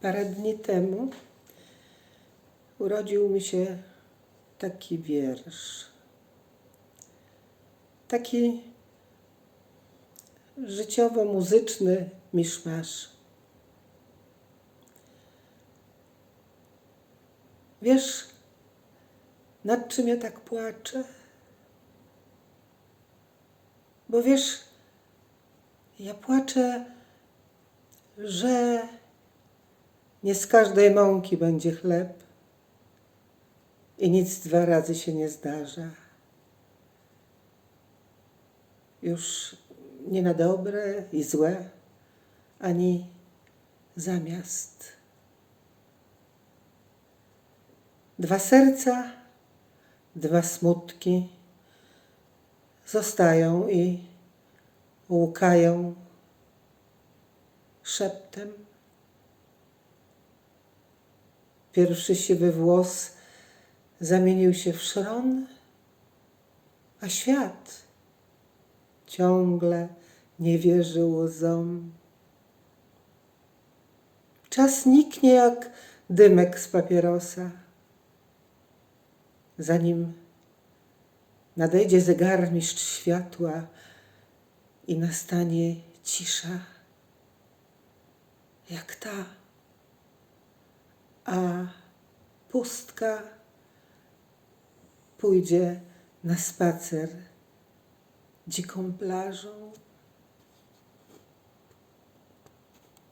Parę dni temu urodził mi się taki wiersz. Taki życiowo-muzyczny miszmasz. Wiesz, nad czym ja tak płaczę? Bo wiesz, ja płaczę, że nie z każdej mąki będzie chleb i nic dwa razy się nie zdarza. Już nie na dobre i złe, ani zamiast. Dwa serca, dwa smutki zostają i łukają szeptem. Pierwszy siwy włos zamienił się w szron, a świat ciągle nie wierzył łzom. Czas niknie jak dymek z papierosa. Zanim nadejdzie zegarmistrz światła i nastanie cisza, jak ta, a pustka pójdzie na spacer dziką plażą